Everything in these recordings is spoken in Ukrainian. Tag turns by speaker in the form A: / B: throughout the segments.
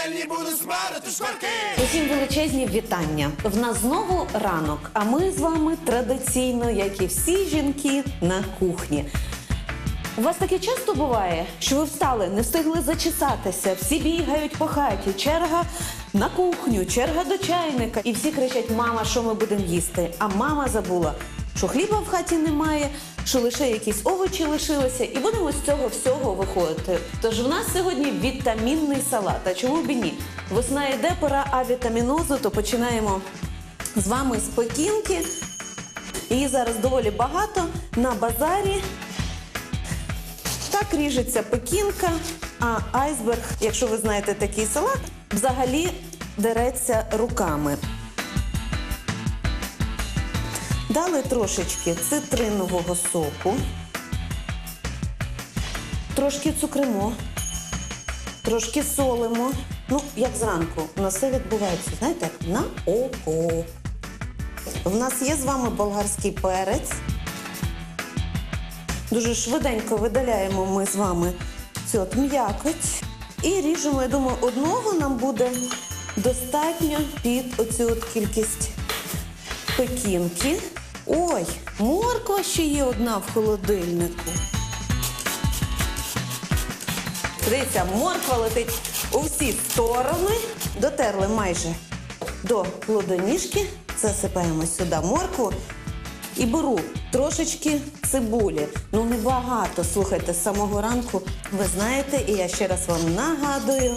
A: пательні буду смарити шкварки.
B: Усім величезні вітання. В нас знову ранок, а ми з вами традиційно, як і всі жінки, на кухні. У вас таке часто буває, що ви встали, не встигли зачесатися, всі бігають по хаті, черга на кухню, черга до чайника. І всі кричать: Мама, що ми будемо їсти? А мама забула, що хліба в хаті немає, що лише якісь овочі лишилися, і будемо з цього всього виходити. Тож в нас сьогодні вітамінний салат. А чому б і ні? Весна йде, пора авітамінозу, то починаємо з вами з пекінки. Її зараз доволі багато на базарі. Так ріжеться пекінка, а айсберг, якщо ви знаєте такий салат, взагалі дереться руками. Дали трошечки цитринового соку, трошки цукримо, трошки солимо. Ну, як зранку, у нас все відбувається, знаєте, на око. В нас є з вами болгарський перець. Дуже швиденько видаляємо ми з вами цю от м'якоть. І ріжемо, я думаю, одного нам буде достатньо під оцю от кількість пекінки. Ой, морква ще є одна в холодильнику. Дивіться, морква летить у всі сторони. Дотерли майже до плодоніжки. Засипаємо сюди моркву. І беру трошечки цибулі. Ну небагато. Слухайте, з самого ранку ви знаєте, і я ще раз вам нагадую,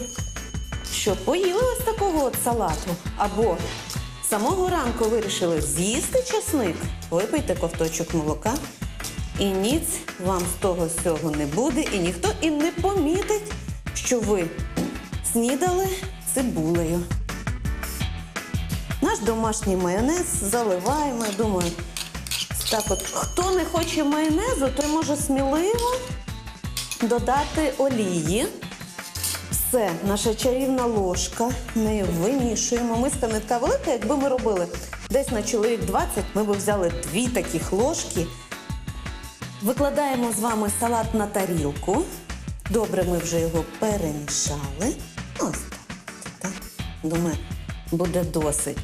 B: що поїли ось такого от салату. Або самого ранку вирішили з'їсти часник, випийте ковточок молока. І ніц вам з того всього не буде, і ніхто і не помітить, що ви снідали цибулею. Наш домашній майонез заливаємо. Я думаю, так от, хто не хоче майонезу, той може сміливо додати олії. Все, наша чарівна ложка. Нею вимішуємо. Миска не така велика, якби ми робили десь на чоловік 20, ми б взяли дві таких ложки. Викладаємо з вами салат на тарілку. Добре, ми вже його перемішали. Ось так. так. Думаю, буде досить.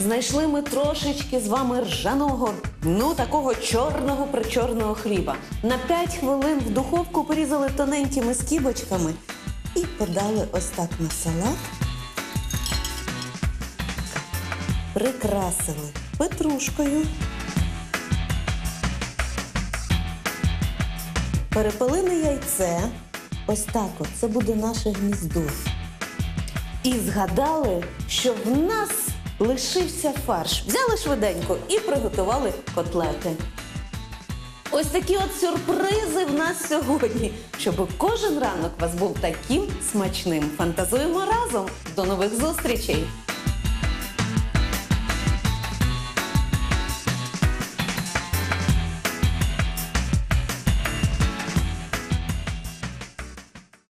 B: Знайшли ми трошечки з вами ржаного, ну такого чорного причорного хліба. На 5 хвилин в духовку порізали тоненькими скибочками і подали ось так на салат. Прикрасили петрушкою. Перепилили яйце. Ось так от. Це буде наше гніздо. І згадали, що в нас лишився фарш. Взяли швиденько і приготували котлети. Ось такі от сюрпризи в нас сьогодні, щоб кожен ранок вас був таким смачним. Фантазуємо разом. До нових зустрічей!